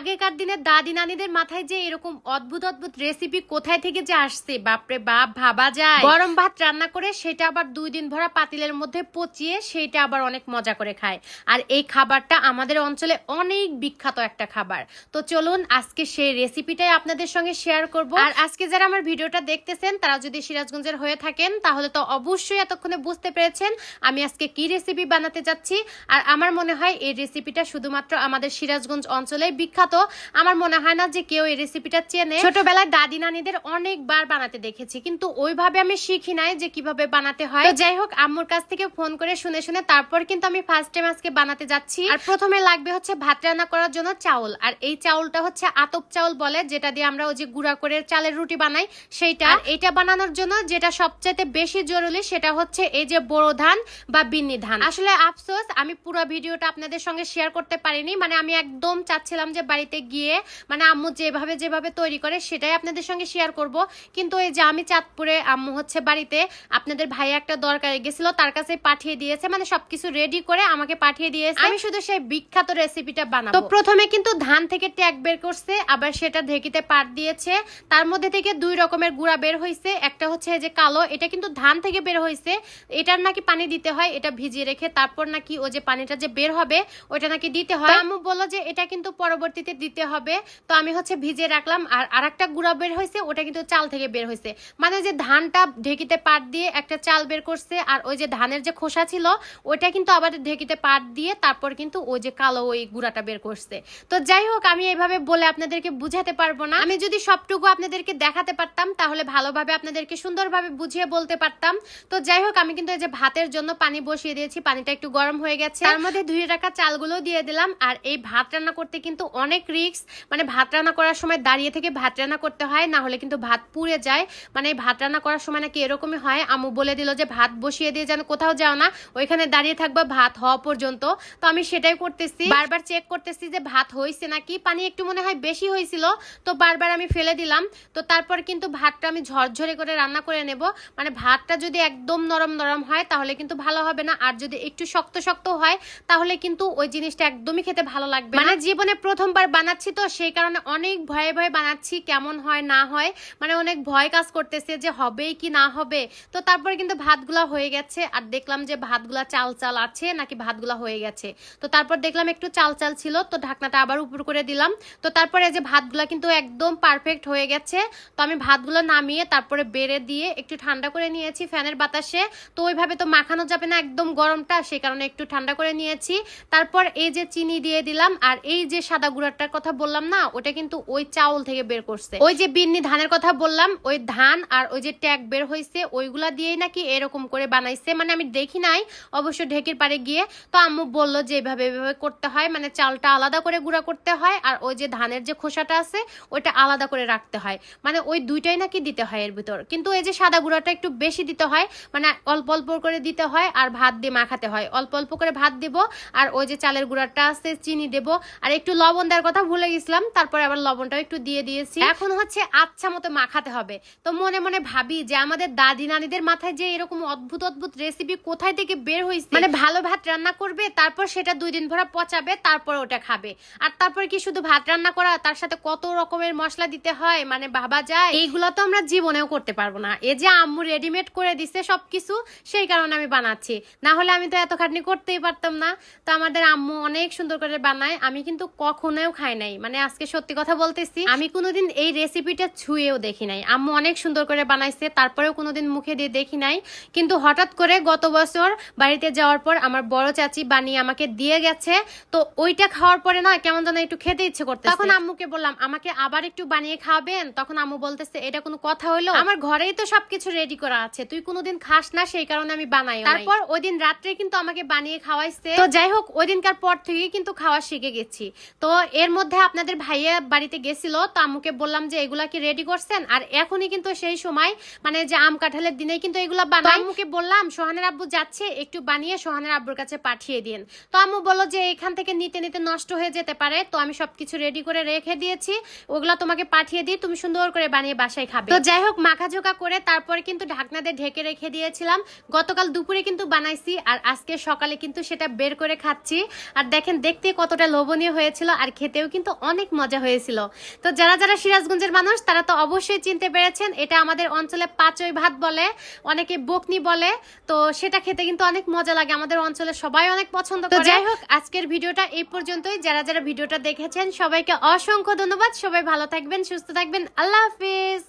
আগেকার দিনের দাদি নানিদের মাথায় যে এরকম অদ্ভুত অদ্ভুত রেসিপি কোথায় থেকে যে আসছে, বাপরে বাপ, ভাবা যায়। গরম ভাত রান্না করে সেটা আবার দুই দিন ভরা পাতিলের মধ্যে পচিয়ে সেটা আবার অনেক মজা করে খায়। আর এই খাবারটা আমাদের অঞ্চলে অনেক বিখ্যাত একটা খাবার। তো চলুন আজকে সেই রেসিপিটাই আপনাদের সঙ্গে শেয়ার করব। আর আজকে যারা আমার ভিডিওটা দেখতেছেন, তারা যদি সিরাজগঞ্জের হয়ে থাকেন, তাহলে তো অবশ্যই এতক্ষণে বুঝতে পেরেছেন আমি আজকে কি রেসিপি বানাতে যাচ্ছি। আর আমার মনে হয় এই রেসিপিটা শুধুমাত্র আমাদের সিরাজগঞ্জ অঞ্চলে বিখ্যাত। আমার মনে হয় না যে কেউ এই রেসিপিটা চেনে। ছোটবেলায় দাদি নানিদের অনেকবার বানাতে দেখেছি কিন্তু ওইভাবে আমি শিখি নাই যে কীভাবে বানাতে হয়। তো যাই হোক আম্মুর কাছ থেকে ফোন করে শুনে শুনে তারপর কিন্তু আমি ফার্স্ট টাইম আজকে বানাতে যাচ্ছি। আর প্রথমে লাগবে হচ্ছে ভাত রান্না করার জন্য চাউল। আর এই চাউলটা হচ্ছে আতপ চাউল বলে যেটা দিয়ে আমরা ওই যে গুঁড়া করে চালের রুটি বানাই সেইটা। এটা বানানোর জন্য যেটা সবচেয়ে বেশি জরুরি সেটা হচ্ছে এই যে বোরো ধান বা বিন্নি ধান। আসলে আফসোস আমি পুরো ভিডিওটা আপনাদের সঙ্গে শেয়ার করতে পারিনি মানে আমি একদম চাচ্ছিলাম যে বাড়িতে গিয়ে মানে আম্মু যেভাবে যেভাবে তৈরি করে সেটাই আপনাদের সঙ্গে শেয়ার করব। কিন্তু এই যে আমি চাঁদপুরে আম্মু হচ্ছে বাড়িতে আপনাদের ভাই একটা দরকারে গেছিল তার কাছে পাঠিয়ে দিয়েছে মানে সবকিছু রেডি করে আমাকে পাঠিয়ে দিয়েছে। আমি শুধু সেই বিখ্যাত রেসিপিটা বানাবো। তো প্রথমে কিন্তু ধান থেকে ট্যাগ বের করছে আবার সেটা ঢেকিতে পাট দিয়েছে। তার মধ্যে থেকে দুই রকমের গুঁড়া বের হয়েছে একটা হচ্ছে যে কালো এটা কিন্তু ধান থেকে বের হয়েছে এটার নাকি পানি দিতে হয় এটা ভিজিয়ে রেখে তারপর নাকি ওই যে পানিটা যে বের হবে ওইটা নাকি দিতে হয়। আম্মু বলল যে এটা কিন্তু পরবর্তীতে দিতে হবে। তো আমি হচ্ছে ভিজিয়ে রাখলাম আর আরেকটা গুঁড়া বের হয়েছে, ওটা কিন্তু চাল থেকে বের হয়েছে। মানে যে ধানটা ঢেকিতে পাট দিয়ে একটা চাল বের করছে আর ওই যে ধানের যে খোসা ছিল, ওইটা কিন্তু আবার ঢেকিতে পাট দিয়ে তারপর কিন্তু ওই যে কালো ওই গুঁড়াটা বের করছে। তো যাই হোক, আমি এইভাবে বলে আপনাদেরকে বুঝাতে পারব না। আমি যদি সবটুকু আপনাদেরকে দেখাতে পারতাম, তাহলে ভালোভাবে আপনাদেরকে সুন্দরভাবে বুঝিয়ে বলতে পারতাম। তো যাই হোক, আমি কিন্তু এই যে ভাতের জন্য পানি বসিয়ে দিয়েছি, পানিটা একটু গরম হয়ে গেছে। তার মধ্যে ধুয়ে রাখা চালগুলো দিয়ে দিলাম আর এই ভাত রান্না করতে কিন্তু অনেক রিস্ক মানে ভাত রান্না করার সময় দাঁড়িয়ে থেকে ভাত রান্না করতে হয়, না হলে কিন্তু ভাত পুড়ে যায়। মানে ভাত রান্না করার সময় নাকি এরকমই হয়, আম্মু বলে দিল যে ভাত বসিয়ে দিয়ে যেন কোথাও যাও না, ওইখানে দাঁড়িয়ে থাকবা ভাত হওয়া পর্যন্ত। তো আমি সেটাই করতেছি, বারবার চেক করতেছি যে ভাত হয়েছে নাকি, পানি একটু মনে হয় বেশি হয়েছিল তো বারবার আমি ফেলে দিলাম। তো তারপর কিন্তু ভাতটা আমি ঝরঝরে করে রান্না করে নেব। মানে ভাতটা যদি একদম নরম নরম হয়, তাহলে কিন্তু ভালো হবে না। আর যদি একটু শক্ত শক্ত হয়, তাহলে কিন্তু ওই জিনিসটা একদমই খেতে ভালো লাগবে মানে জীবনে প্রথমবার বানাচ্ছি তো, সেই কারণে অনেক ভয়ে ভয়ে বানাচ্ছি কেমন হয় না হয়। মানে অনেক ভয় কাজ করতেছে যে হবেই কি না হবে। তো তারপরে কিন্তু ভাতগুলা হয়ে গেছে। আর দেখলাম যে ভাতগুলা চাল চাল আছে, নাকি ভাতগুলা হয়ে গেছে। তো তারপর দেখলাম একটু চাল চাল ছিল, তো ঢাকনাটা আবার উপর করে দিলাম। তো তারপরে যে ভাতগুলা কিন্তু একদম পারফেক্ট হয়ে গেছে। তো আমি ভাতগুলো নামিয়ে তারপরে বেড়ে দিয়ে একটু ঠান্ডা করে নিয়েছি ফ্যানের বাতাসে। তো ওইভাবে তো মাখানো যাবে না একদম গরমটা, সেই কারণে একটু ঠান্ডা করে নিয়েছি। তারপর এই যে চিনি দিয়ে দিলাম, আর এই যে সাদা গুঁড়াটার কথা বললাম না, ওটা কিন্তু ওই চাউল থেকে বের করছে। ওই যে বিন্নি ধানের কথা বললাম, ওই ধান আর ওই যে ট্যাগ বের হয়েছে, ওইগুলা দিয়েই নাকি এরকম করে বানাইছে। মানে আমি দেখি নাই, অবশ্য ঢেকির পারে গিয়ে তো আম্মু বলল যে এভাবে এভাবে করতে হয় মানে চালটা আলাদা করে গুঁড়া করতে হয় আর ওই যে ধানের যে খোসাটা আছে, ওইটা আলাদা করে রাখতে হয়। মানে ওই দুইটাই নাকি দিতে হয় এর ভিতর। কিন্তু এই যে সাদা গুঁড়াটা একটু বেশি দিতে হয় মানে অল্প অল্প করে দিতে হয় আর ভাত দিয়ে মাখাতে হয়। অল্প অল্প করে ভাত দিব আর ওই যে চালের গুঁড়াটা আছে, চিনি দেব আর একটু লবণ দেওয়ার কথা ভুলে গেছিলাম, তারপরে আবার লবণটাও একটু দিয়ে দিয়েছি। এখন হচ্ছে আচ্ছা মতো মাখাতে হবে। তো মনে মনে ভাবি যে আমাদের দাদি নানিদের মাথায় যে এরকম অদ্ভুত অদ্ভুত রেসিপি কোথায় থেকে বের হয়েছে মানে ভালো ভাত রান্না করবে, তারপর সেটা দুই দিন ভরা পচাবে, তারপর ওটা খাবে। আর তারপর কি শুধু ভাত রান্না করা, তার সাথে কত রকমের মশলা দিতে হয় মানে ভাবা যায়। এইগুলো তো আমরা জীবনেও করতে পারব না। এই যে আম্মু রেডিমেড করে দিছে সবকিছু, সেই কারণে আমি বানাচ্ছি। না হলে আমি তো এত খাটনি করতেই পারতাম না। তো আমাদের আম্মু অনেক সুন্দর করে বানায়। আমি কিন্তু কখনোও খাই নাই। মানে আজকে সত্যি কথা বলতেছি আমি কোনোদিন এই রেসিপিটা ছুঁয়েও দেখি নাই। আম্মু অনেক সুন্দর করে বানাইছে তারপরেও কোনোদিন মুখে দিয়ে দেখি নাই। কিন্তু হঠাৎ করে গত বছর বাড়িতে যাওয়ার পর আমার বড় চাচি বানিয়ে আমাকে দিয়ে গেছে। তো ওইটা খাওয়ার পরে না কেমন যেন একটু খেতে ইচ্ছে করতে তখন আম্মুকে বললাম আমাকে আবার একটু বানিয়ে খাওয়াবেন? তখন আম্মু বলতেছে এটা কোনো কথা হলো? আমার ঘরেই তো সবকিছু রেডি করা আছে। তুই কোনোদিন খাস না সেই কারণে আমি বানাই তারপর ওই দিন রাত্রে কিন্তু আমাকে বানিয়ে খাওয়াইছে। তো যাই হোক ওই দিনকার পর থেকেই কিন্তু খাওয়া শিখে গেছি। তো এর মধ্যে আপনাদের ভাইয়া বাড়িতে গেছিল তো আম্মুকে বললাম যে এগুলা কি রেডি করছেন? আর এখনই কিন্তু সেই সময় মানে যে আম কাঁঠালের দিনে কিন্তু এগুলা বানাই। আম্মুকে বললাম সোহানের আব্বু যাচ্ছে একটু বানিয়ে সোহানের আব্বুর কাছে পাঠিয়ে দিন। তো আম্মু বলল যে এখান থেকে নিতে নিতে নষ্ট হয়ে যেতে পারে তো আমি সবকিছু রেডি করে রেখে দিয়েছি। ওগুলা তোমাকে পাঠিয়ে দিই তুমি সুন্দর করে বানিয়ে বাসায় খাবে। তো যাই হোক মাখাঝোকা করে তারপরে কিন্তু ঢাকনা দিয়ে ঢেকে রেখে দিয়েছিলাম। গতকাল দুপুরে কিন্তু বানাইছি আর আজকে সকালে কিন্তু সেটা বের করে খাচ্ছি। আর দেখেন দেখতে কতটা লোভনীয় হয়েছিল আর খেতে খেতেও কিন্তু অনেক মজা হয়েছিল। তো যারা যারা সিরাজগঞ্জের মানুষ তারা তো অবশ্যই চিনতে পেরেছেন এটা আমাদের অঞ্চলে পাঁচই ভাত বলে অনেকে বকনি বলে তো সেটা খেতে কিন্তু অনেক মজা লাগে। আমাদের অঞ্চলে সবাই অনেক পছন্দ করে। যাই হোক আজকের ভিডিওটা এই পর্যন্তই। যারা যারা ভিডিওটা দেখেছেন সবাইকে অসংখ্য ধন্যবাদ। সবাই ভালো থাকবেন সুস্থ থাকবেন। আল্লাহ হাফিজ।